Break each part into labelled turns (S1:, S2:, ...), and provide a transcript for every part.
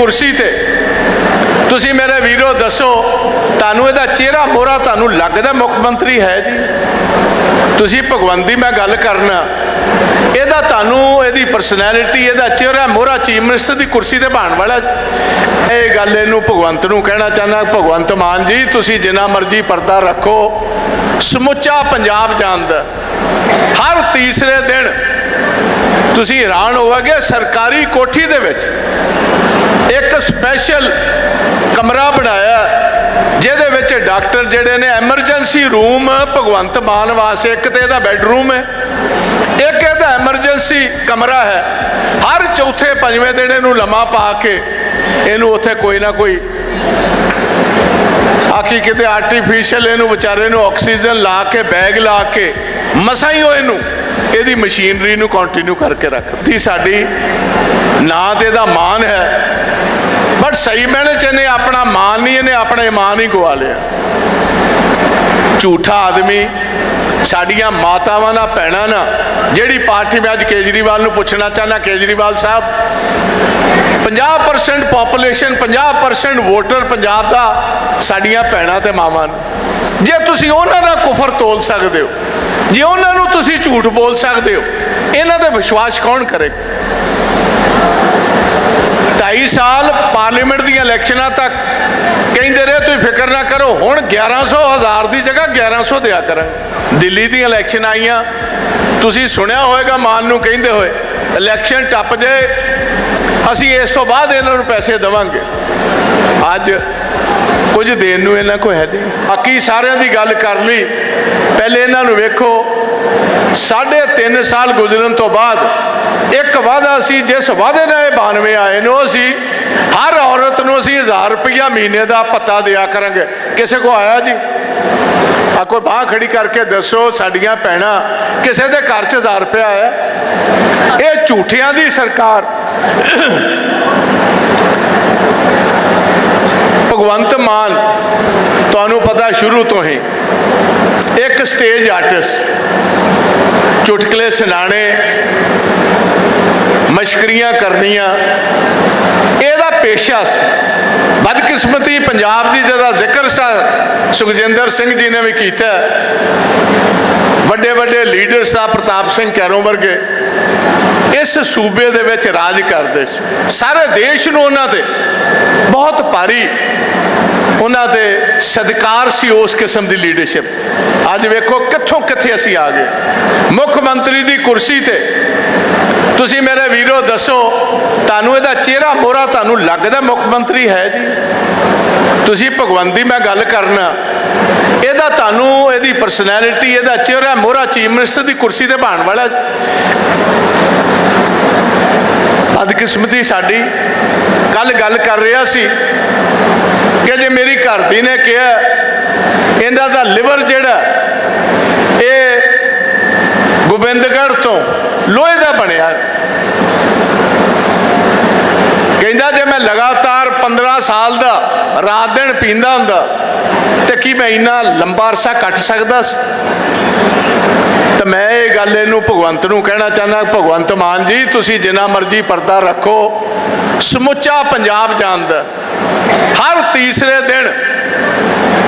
S1: ਕੁਰਸੀ ਤੇ। ਤੁਸੀਂ ਮੇਰੇ ਵੀਰੋ ਦੱਸੋ, ਤੁਹਾਨੂੰ ਇਹਦਾ ਚਿਹਰਾ ਮੋਹਰਾ ਤੁਹਾਨੂੰ ਲੱਗਦਾ ਮੁੱਖ ਮੰਤਰੀ ਹੈ ਜੀ? ਤੁਸੀਂ ਭਗਵੰਤ ਦੀ ਮੈਂ ਗੱਲ ਕਰਨਾ। ਇਹਦਾ ਤੁਹਾਨੂੰ, ਇਹਦੀ ਪਰਸਨੈਲਿਟੀ ਇਹਦਾ ਚਿਹਰਾ ਮੋਹਰਾ ਚੀਫ ਮਿਨਿਸਟਰ ਦੀ ਕੁਰਸੀ ਤੇ ਬਾਣ ਵਾਲਾ ਜੀ। ਇਹ ਗੱਲ ਇਹਨੂੰ ਭਗਵੰਤ ਨੂੰ ਕਹਿਣਾ ਚਾਹੁੰਦਾ, ਭਗਵੰਤ ਮਾਨ ਜੀ, ਤੁਸੀਂ ਜਿੰਨਾ ਮਰਜ਼ੀ ਪਰਦਾ ਰੱਖੋ। ਸਮੁੱਚਾ ਪੰਜਾਬ ਜਾਣਦਾ। ਹਰ ਤੀਸਰੇ ਦਿਨ ਤੁਸੀਂ ਹੈਰਾਨ ਹੋਵੋਗੇ ਸਰਕਾਰੀ ਕੋਠੀ ਦੇ ਵਿੱਚ। ਇੱਕ ਸਪੈਸ਼ਲ ਕਮਰਾ ਬਣਾਇਆ। ਜਿਹਦੇ ਵਿੱਚ ਡਾਕਟਰ ਜਿਹੜੇ ਨੇ, ਐਮਰਜੈਂਸੀ ਰੂਮ ਭਗਵੰਤ ਮਾਨ ਵਾਸਤੇ, ਇੱਕ ਤੇ ਇਹਦਾ ਬੈੱਡਰੂਮ ਹੈ, ਇੱਕ ਇਹਦਾ ਐਮਰਜੈਂਸੀ ਕਮਰਾ ਹੈ। ਹਰ ਚੌਥੇ ਪੰਜਵੇਂ ਦਿਨ ਇਹਨੂੰ ਲੰਮਾ ਪਾ ਕੇ ਇਹਨੂੰ ਉੱਥੇ ਕੋਈ ਨਾ ਕੋਈ ਆਖੀ ਕਿਤੇ ਆਰਟੀਫੀਸ਼ੀਅਲ ਇਹਨੂੰ ਵਿਚਾਰੇ ਨੂੰ ਆਕਸੀਜਨ ਲਾ ਕੇ, ਬੈਗ ਲਾ ਕੇ, ਮਸਾਂ ਹੀ ਉਹ ਇਹਨੂੰ ਇਹਦੀ ਮਸ਼ੀਨਰੀ ਨੂੰ ਕੰਟੀਨਿਊ ਕਰਕੇ ਰੱਖਦੀ ਸਾਡੀ ਨਾਂ ਤੇ ਇਹਦਾ ਮਾਨ ਹੈ। ਬਟ ਸਹੀ ਮੈਨੇ ਚ ਇਹਨੇ ਆਪਣਾ ਮਾਨ ਨਹੀਂ, ਇਹਨੇ ਆਪਣਾ ਇਮਾਨ ਹੀ ਗਵਾ ਲਿਆ। ਝੂਠਾ ਆਦਮੀ, ਸਾਡੀਆਂ ਮਾਤਾਵਾਂ ਨਾਲ, ਭੈਣਾਂ ਨਾਲ, ਜਿਹੜੀ ਪਾਰਟੀ ਮੈਂ ਅੱਜ ਕੇਜਰੀਵਾਲ ਨੂੰ ਪੁੱਛਣਾ ਚਾਹਨਾ ਕੇਜਰੀਵਾਲ ਸਾਹਿਬ 50% ਪੋਪੂਲੇਸ਼ਨ 50% ਵੋਟਰ ਪੰਜਾਬ ਦਾ, ਸਾਡੀਆਂ ਭੈਣਾਂ ਤੇ ਮਾਵਾਂ ਨੇ। ਜੇ ਤੁਸੀਂ ਉਹਨਾਂ ਨਾਲ ਕੁਫਰ ਤੋਲ ਸਕਦੇ ਹੋ ਜੇ ਉਹਨਾਂ ਨੂੰ ਤੁਸੀਂ ਝੂਠ ਬੋਲ ਸਕਦੇ ਹੋ, ਇਹਨਾਂ ਤੇ ਵਿਸ਼ਵਾਸ ਕੌਣ ਕਰੇਗਾ 2.5 ਸਾਲ ਪਾਰਲੀਮੈਂਟ ਦੀਆਂ ਇਲੈਕਸ਼ਨਾਂ ਤੱਕ ਕਹਿੰਦੇ ਰਹੇ, ਤੁਸੀਂ ਫਿਕਰ ਨਾ ਕਰੋ, ਹੁਣ 1100 ਹਜ਼ਾਰ ਦੀ ਜਗ੍ਹਾ 1100 ਦਿਆ ਕਰਾਂਗੇ ਦਿੱਲੀ ਦੀਆਂ ਇਲੈਕਸ਼ਨ ਆਈਆਂ, ਤੁਸੀਂ ਸੁਣਿਆ ਹੋਵੇਗਾ ਮਾਨ ਨੂੰ ਕਹਿੰਦੇ ਹੋਏ, ਇਲੈਕਸ਼ਨ ਟੱਪ ਜਾਏ ਅਸੀਂ ਇਸ ਤੋਂ ਬਾਅਦ ਇਹਨਾਂ ਨੂੰ ਪੈਸੇ ਦੇਵਾਂਗੇ। ਅੱਜ ਕੁਝ ਦੇਣ ਨੂੰ ਇਹਨਾਂ ਕੋਲ ਹੈ ਨਹੀਂ। ਬਾਕੀ ਸਾਰਿਆਂ ਦੀ ਗੱਲ ਕਰ ਲਈ, ਪਹਿਲੇ ਇਹਨਾਂ ਨੂੰ ਵੇਖੋ, ਸਾਢੇ 3 ਸਾਲ ਗੁਜ਼ਰਨ ਤੋਂ ਬਾਅਦ ਇੱਕ ਵਾਅਦਾ ਸੀ, ਜਿਸ ਵਾਅਦੇ ਨਾਲ ਇਹ 92 ਆਏ ਨੇ, ਉਹ ਸੀ, ਹਰ ਔਰਤ ਨੂੰ ਅਸੀਂ 1000 ਰੁਪਇਆ ਮਹੀਨੇ ਦਾ ਪੱਤਾ ਦਿਆ ਕਰਾਂਗੇ। ਕਿਸੇ ਕੋ ਆਇਆ ਜੀ? ਆ ਕੋਈ ਬਾਹ ਖੜੀ ਕਰਕੇ ਦੱਸੋ, ਸਾਡੀਆਂ ਭੈਣਾਂ ਕਿਸੇ ਦੇ ਘਰ 'ਚ 1000 ਰੁਪਇਆ ਆਇਆ ਇਹ ਝੂਠਿਆਂ ਦੀ ਸਰਕਾਰ। ਭਗਵੰਤ ਮਾਨ, ਤੁਹਾਨੂੰ ਪਤਾ ਸ਼ੁਰੂ ਤੋਂ ਹੀ ਇੱਕ ਸਟੇਜ ਆਰਟਿਸਟ ਚੁਟਕਲੇ ਸੁਣਾਣੇ ਮਸ਼ਕਰੀਆਂ ਕਰਨੀਆਂ, ਇਹਦਾ ਪੇਸ਼ਾ ਸੀ। ਬਦਕਿਸਮਤੀ ਪੰਜਾਬ ਦੀ ਜਿਹਦਾ ਜ਼ਿਕਰ ਸਾ ਸੁਖਜਿੰਦਰ ਸਿੰਘ ਜੀ ਨੇ ਵੀ ਕੀਤਾ। ਵੱਡੇ ਵੱਡੇ ਲੀਡਰ ਸਾਹਿਬ ਪ੍ਰਤਾਪ ਸਿੰਘ ਕੈਰੋਂ ਵਰਗੇ। ਇਸ ਸੂਬੇ ਦੇ ਵਿੱਚ ਰਾਜ ਕਰਦੇ ਸੀ। ਸਾਰੇ ਦੇਸ਼ ਨੂੰ ਉਹਨਾਂ ਤੇ ਬਹੁਤ ਭਾਰੀ ਉਹਨਾਂ 'ਤੇ ਸਤਿਕਾਰ ਸੀ ਉਸ ਕਿਸਮ ਦੀ ਲੀਡਰਸ਼ਿਪ ਅੱਜ ਵੇਖੋ ਕਿੱਥੋਂ ਕਿੱਥੇ ਅਸੀਂ ਆ ਗਏ। ਮੁੱਖ ਮੰਤਰੀ ਦੀ ਕੁਰਸੀ ਤੇ ਤੁਸੀਂ ਮੇਰੇ ਵੀਰੋ ਦੱਸੋ, ਤੁਹਾਨੂੰ ਇਹਦਾ ਚਿਹਰਾ ਮੋਹਰਾ ਤੁਹਾਨੂੰ ਲੱਗਦਾ ਮੁੱਖ ਮੰਤਰੀ ਹੈ ਜੀ? ਤੁਸੀਂ ਭਗਵੰਤ ਦੀ ਮੈਂ ਗੱਲ ਕਰਨਾ। ਇਹਦਾ ਤੁਹਾਨੂੰ ਇਹਦੀ ਪਰਸਨੈਲਿਟੀ ਇਹਦਾ ਚਿਹਰਾ ਮੋਹਰਾ ਚੀਫ ਮਿਨਿਸਟਰ ਦੀ ਕੁਰਸੀ ਤੇ ਬਾਣ ਵਾਲਾ ਜੀ। ਬਦਕਿਸਮਤੀ ਸਾਡੀ। ਕੱਲ ਗੱਲ ਕਰ ਰਿਹਾ ਸੀ ਕਿ ਜੇ ਮੇਰੀ ਘਰ ਦੀ ਨੇ ਕਿਹਾ, ਇਹਦਾ ਦਾ ਲਿਵਰ ਜਿਹੜਾ, ਇਹ ਗੋਬਿੰਦਗੜ੍ਹ ਤੋਂ ਲੋਹੇ ਦਾ ਬਣਿਆ। ਕਹਿੰਦਾ ਜੇ ਮੈਂ ਲਗਾਤਾਰ 15 ਸਾਲ ਦਾ ਰਾਤ ਦਿਨ ਪੀਂਦਾ ਹੁੰਦਾ, ਤੇ ਕੀ ਮੈਂ ਇੰਨਾ ਲੰਬਾ ਅਰਸਾ ਕੱਟ ਸਕਦਾ ਸੀ? ਤਾਂ ਮੈਂ ਇਹ ਗੱਲ ਇਹਨੂੰ ਭਗਵੰਤ ਨੂੰ ਕਹਿਣਾ ਚਾਹੁੰਦਾ, ਭਗਵੰਤ ਮਾਨ ਜੀ, ਤੁਸੀਂ ਜਿੰਨਾ ਮਰਜ਼ੀ ਪਰਦਾ ਰੱਖੋ। ਸਮੁੱਚਾ ਪੰਜਾਬ ਜਾਣਦਾ ਹਰ ਤੀਸਰੇ ਦਿਨ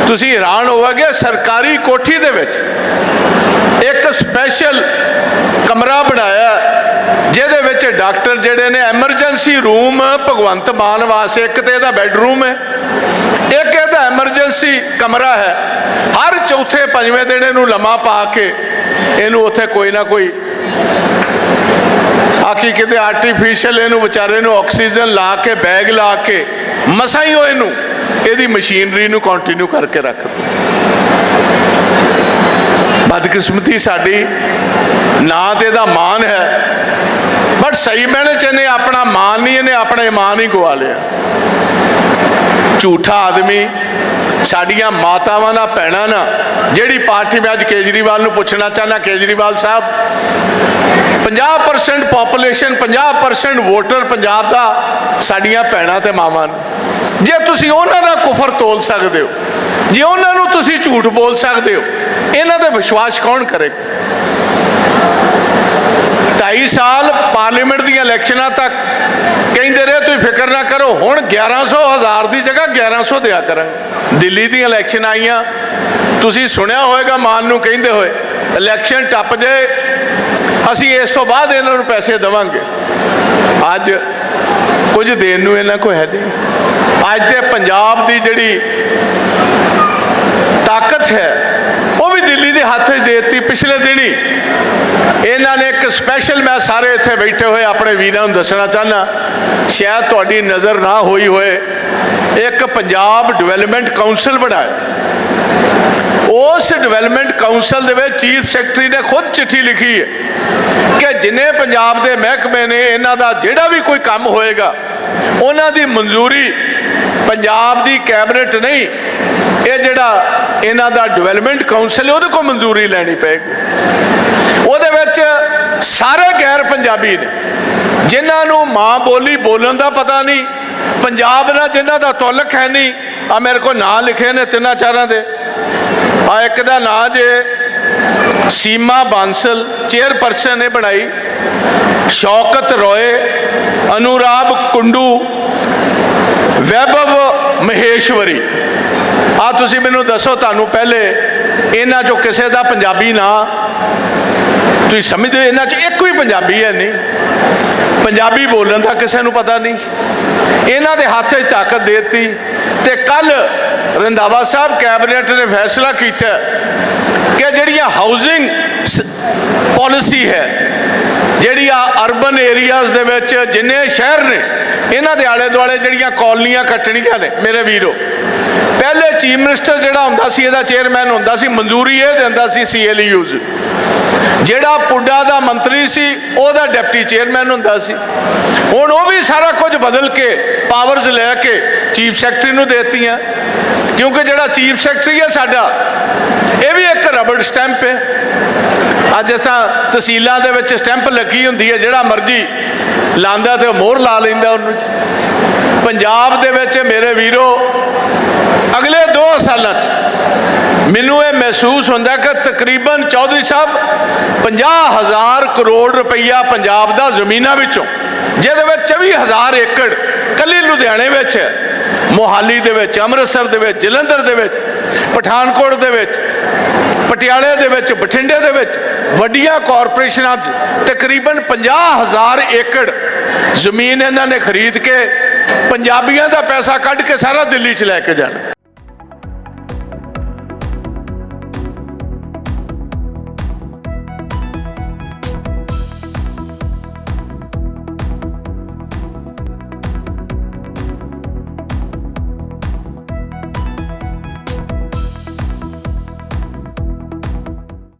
S1: ਤੁਸੀਂ ਹੈਰਾਨ ਹੋਵੋਗੇ, ਸਰਕਾਰੀ ਕੋਠੀ ਦੇ ਵਿੱਚ ਇੱਕ ਸਪੈਸ਼ਲ ਕਮਰਾ ਬਣਾਇਆ ਜਿਹਦੇ ਵਿੱਚ ਡਾਕਟਰ ਜਿਹੜੇ ਨੇ ਐਮਰਜੈਂਸੀ ਰੂਮ ਭਗਵੰਤ ਮਾਨ ਵਾਸਤੇ ਇੱਕ ਤੇ ਇਹਦਾ ਬੈੱਡਰੂਮ ਹੈ। ਇੱਕ ਇਹਦਾ ਐਮਰਜੈਂਸੀ ਕਮਰਾ ਹੈ। ਹਰ ਚੌਥੇ ਪੰਜਵੇਂ ਦਿਨ ਇਹਨੂੰ ਲੰਮਾ ਪਾ ਕੇ ਇਹਨੂੰ ਉੱਥੇ ਕੋਈ ਨਾ ਕੋਈ ਆਖੀ ਕਿਤੇ ਆਰਟੀਫੀਸ਼ੀਅਲ ਇਹਨੂੰ ਵਿਚਾਰੇ ਨੂੰ ਆਕਸੀਜਨ ਲਾ ਕੇ ਬੈਗ ਲਾ ਕੇ, ਮਸਾਂ ਹੀ ਉਹ ਇਹਨੂੰ, ਇਹਦੀ ਮਸ਼ੀਨਰੀ ਨੂੰ ਕੰਟੀਨਿਊ ਕਰਕੇ ਰੱਖ ਬਦਕਿਸਮਤੀ ਸਾਡੀ, ਨਾ ਤੇ ਇਹਦਾ ਮਾਨ ਹੈ ਬਟ ਸਹੀ ਮੈਨੇ ਚ ਇਹਨੇ ਆਪਣਾ ਮਾਨ ਨਹੀਂ ਇਹਨੇ ਆਪਣਾ ਇਮਾਨ ਹੀ ਗਵਾ ਲਿਆ। ਝੂਠਾ ਆਦਮੀ, ਸਾਡੀਆਂ ਮਾਤਾਵਾਂ ਨਾਲ, ਭੈਣਾਂ ਨਾਲ, ਜਿਹੜੀ ਪਾਰਟੀ ਮੈਂ ਅੱਜ ਕੇਜਰੀਵਾਲ ਨੂੰ ਪੁੱਛਣਾ ਚਾਹਨਾ ਕੇਜਰੀਵਾਲ ਸਾਹਿਬ 50% ਪੋਪੂਲੇਸ਼ਨ 50% ਵੋਟਰ ਪੰਜਾਬ ਦਾ, ਸਾਡੀਆਂ ਭੈਣਾਂ ਤੇ ਮਾਵਾਂ ਨੇ। ਜੇ ਤੁਸੀਂ ਉਹਨਾਂ ਦਾ ਕੁਫਰ ਤੋਲ ਸਕਦੇ ਹੋ, ਜੇ ਉਹਨਾਂ ਨੂੰ ਤੁਸੀਂ ਝੂਠ ਬੋਲ ਸਕਦੇ ਹੋ, ਇਹਨਾਂ ਤੇ ਵਿਸ਼ਵਾਸ ਕੌਣ ਕਰੇਗਾ? 2.5 ਸਾਲ ਪਾਰਲੀਮੈਂਟ ਦੀਆਂ ਇਲੈਕਸ਼ਨਾਂ ਤੱਕ ਕਹਿੰਦੇ ਰਹੇ, ਤੁਸੀਂ ਫਿਕਰ ਨਾ ਕਰੋ। ਹੁਣ 1100 ਹਜ਼ਾਰ ਦੀ ਜਗ੍ਹਾ 1100 ਦਿਆ ਕਰਾਂਗੇ। ਦਿੱਲੀ ਦੀਆਂ ਇਲੈਕਸ਼ਨ ਆਈਆਂ। ਤੁਸੀਂ ਸੁਣਿਆ ਹੋਵੇਗਾ ਮਾਨ ਨੂੰ ਕਹਿੰਦੇ ਹੋਏ, ਇਲੈਕਸ਼ਨ ਟੱਪ ਜਾਏ ਅਸੀਂ ਇਸ ਤੋਂ ਬਾਅਦ ਇਹਨਾਂ ਨੂੰ ਪੈਸੇ ਦੇਵਾਂਗੇ। ਅੱਜ ਕੁਝ ਦੇਣ ਨੂੰ ਇਹਨਾਂ ਕੋਲ ਹੈ ਨਹੀਂ। ਅੱਜ ਤੇ ਪੰਜਾਬ ਦੀ ਜਿਹੜੀ ਤਾਕਤ ਹੈ, ਉਹ ਵੀ ਦਿੱਲੀ ਦੇ ਹੱਥ 'ਚ ਦੇ ਦਿੱਤੀ ਪਿਛਲੇ ਦਿਨੀ। ਇਹਨਾਂ ਨੇ ਇੱਕ ਸਪੈਸ਼ਲ ਮੈਂ ਸਾਰੇ ਇੱਥੇ ਬੈਠੇ ਹੋਏ ਆਪਣੇ ਵੀਰਾਂ ਨੂੰ ਦੱਸਣਾ ਚਾਹਨਾ ਸ਼ਾਇਦ ਤੁਹਾਡੀ ਨਜ਼ਰ ਨਾ ਹੋਈ ਹੋਏ, ਇੱਕ ਪੰਜਾਬ ਡਿਵੈਲਪਮੈਂਟ ਕਾਉਂਸਲ ਬਣਾਇਆ। ਉਸ ਡਿਵੈਲਪਮੈਂਟ ਕਾਉਂਸਲ ਦੇ ਵਿੱਚ ਚੀਫ ਸੈਕਟਰੀ ਨੇ ਖੁਦ ਚਿੱਠੀ ਲਿਖੀ ਹੈ ਕਿ ਜਿੰਨੇ ਪੰਜਾਬ ਦੇ ਮਹਿਕਮੇ ਨੇ, ਇਹਨਾਂ ਦਾ ਜਿਹੜਾ ਵੀ ਕੋਈ ਕੰਮ ਹੋਏਗਾ, ਉਹਨਾਂ ਦੀ ਮਨਜ਼ੂਰੀ ਪੰਜਾਬ ਦੀ ਕੈਬਨਿਟ ਨਹੀਂ, ਇਹ ਜਿਹੜਾ ਇਹਨਾਂ ਦਾ ਡਿਵੈਲਪਮੈਂਟ ਕਾਉਂਸਲ ਹੈ, ਉਹਦੇ ਕੋਲ ਮਨਜ਼ੂਰੀ ਲੈਣੀ ਪਏਗੀ। ਉਹਦੇ ਵਿੱਚ ਸਾਰੇ ਗੈਰ ਪੰਜਾਬੀ ਨੇ। ਜਿਨ੍ਹਾਂ ਨੂੰ ਮਾਂ ਬੋਲੀ ਬੋਲਣ ਦਾ ਪਤਾ ਨਹੀਂ, ਪੰਜਾਬ ਨਾਲ ਜਿਨ੍ਹਾਂ ਦਾ ਤਾਲੁਕ ਹੈ ਨਹੀਂ ਆ ਮੇਰੇ ਕੋਲ ਨਾਂ ਲਿਖੇ ਨੇ ਤਿੰਨਾਂ ਚਾਰਾਂ ਦੇ। ਆ ਇੱਕ ਦਾ ਨਾਂ ਜੇ ਸੀਮਾ ਬਾਂਸਲ, ਚੇਅਰਪਰਸਨ ਨੇ ਬਣਾਈ। ਸ਼ੌਕਤ ਰੋਏ ਅਨੁਰਾਗ ਕੁੰਡੂ, ਵੈਭਵ ਮਹੇਸ਼ਵਰੀ। ਆ ਤੁਸੀਂ ਮੈਨੂੰ ਦੱਸੋ ਤੁਹਾਨੂੰ ਪਹਿਲੇ ਇਹਨਾਂ ਚੋਂ ਕਿਸੇ ਦਾ ਪੰਜਾਬੀ ਨਾਂ ਤੁਸੀਂ ਸਮਝਦੇ ਹੋ, ਇਹਨਾਂ ਚ ਇੱਕ ਵੀ ਪੰਜਾਬੀ ਹੈ ਨਹੀਂ। ਪੰਜਾਬੀ ਬੋਲਣ ਦਾ ਕਿਸੇ ਨੂੰ ਪਤਾ ਨਹੀਂ। ਇਹਨਾਂ ਦੇ ਹੱਥ 'ਚ ਤਾਕਤ ਦੇ ਦਿੱਤੀ ਤੇ ਕੱਲ ਰੰਧਾਵਾ ਸਾਹਿਬ ਕੈਬਨਿਟ ਨੇ ਫੈਸਲਾ ਕੀਤਾ ਕਿ ਜਿਹੜੀਆਂ ਹਾਊਸਿੰਗ ਪਾਲਿਸੀ ਹੈ ਜਿਹੜੀ ਆ ਅਰਬਨ ਏਰੀਆਜ਼ ਦੇ ਵਿੱਚ ਜਿੰਨੇ ਸ਼ਹਿਰ ਨੇ, ਇਹਨਾਂ ਦੇ ਆਲੇ ਦੁਆਲੇ ਜਿਹੜੀਆਂ ਕਾਲਨੀਆਂ ਕੱਟਣੀਆਂ ਨੇ, ਮੇਰੇ ਵੀਰੋ। ਪਹਿਲੇ ਚੀਫ ਮਿਨਿਸਟਰ ਜਿਹੜਾ ਹੁੰਦਾ ਸੀ, ਇਹਦਾ ਚੇਅਰਮੈਨ ਹੁੰਦਾ ਸੀ, ਮਨਜ਼ੂਰੀ ਇਹ ਦਿੰਦਾ ਸੀ ਸੀਐਲਯੂਜ਼ ਜਿਹੜਾ ਪੁੱਡਾ ਦਾ ਮੰਤਰੀ ਸੀ, ਉਹਦਾ ਡਿਪਟੀ ਚੇਅਰਮੈਨ ਹੁੰਦਾ ਸੀ। ਹੁਣ ਉਹ ਵੀ ਸਾਰਾ ਕੁਝ ਬਦਲ ਕੇ ਪਾਵਰਸ ਲੈ ਕੇ ਚੀਫ ਸੈਕਟਰੀ ਨੂੰ ਦੇਤੀਆਂ। ਕਿਉਂਕਿ ਜਿਹੜਾ ਚੀਫ ਸੈਕਟਰੀ ਹੈ ਸਾਡਾ, ਇਹ ਵੀ ਇੱਕ ਰਬੜ ਸਟੈਂਪ ਹੈ। ਅੱਜ ਜਿਸ ਤਰ੍ਹਾਂ ਤਹਿਸੀਲਾਂ ਦੇ ਵਿੱਚ ਸਟੈਂਪ ਲੱਗੀ ਹੁੰਦੀ ਹੈ, ਜਿਹੜਾ ਮਰਜ਼ੀ ਲਾਂਦਾ ਤੇ ਉਹ ਮੋਹਰ ਲਾ ਲੈਂਦਾ ਉਹਨੂੰ। ਪੰਜਾਬ ਦੇ ਵਿੱਚ ਮੇਰੇ ਵੀਰੋ, ਅਗਲੇ 2 ਸਾਲਾਂ 'ਚ ਮੈਨੂੰ ਇਹ ਮਹਿਸੂਸ ਹੁੰਦਾ ਕਿ ਤਕਰੀਬਨ ਚੌਧਰੀ ਸਾਹਿਬ 50000 ਕਰੋੜ ਰੁਪਈਆ ਪੰਜਾਬ ਦਾ ਜ਼ਮੀਨਾਂ ਵਿੱਚੋਂ, ਜਿਹਦੇ ਵਿੱਚ 24000 ਏਕੜ ਕੱਲੀ ਲੁਧਿਆਣੇ ਵਿੱਚ ਹੈ, ਮੋਹਾਲੀ ਦੇ ਵਿੱਚ, ਅੰਮ੍ਰਿਤਸਰ ਦੇ ਵਿੱਚ, ਜਲੰਧਰ ਦੇ ਵਿੱਚ, ਪਠਾਨਕੋਟ ਦੇ ਵਿੱਚ, ਪਟਿਆਲੇ ਦੇ ਵਿੱਚ, ਬਠਿੰਡੇ ਦੇ ਵਿੱਚ ਵੱਡੀਆਂ ਕਾਰਪੋਰੇਸ਼ਨਾਂ 'ਚ ਤਕਰੀਬਨ 50000 ਏਕੜ ਜ਼ਮੀਨ ਇਹਨਾਂ ਨੇ ਖਰੀਦ ਕੇ ਪੰਜਾਬੀਆਂ ਦਾ ਪੈਸਾ ਕੱਢ ਕੇ ਸਾਰਾ ਦਿੱਲੀ 'ਚ ਲੈ ਕੇ ਜਾਣਾ।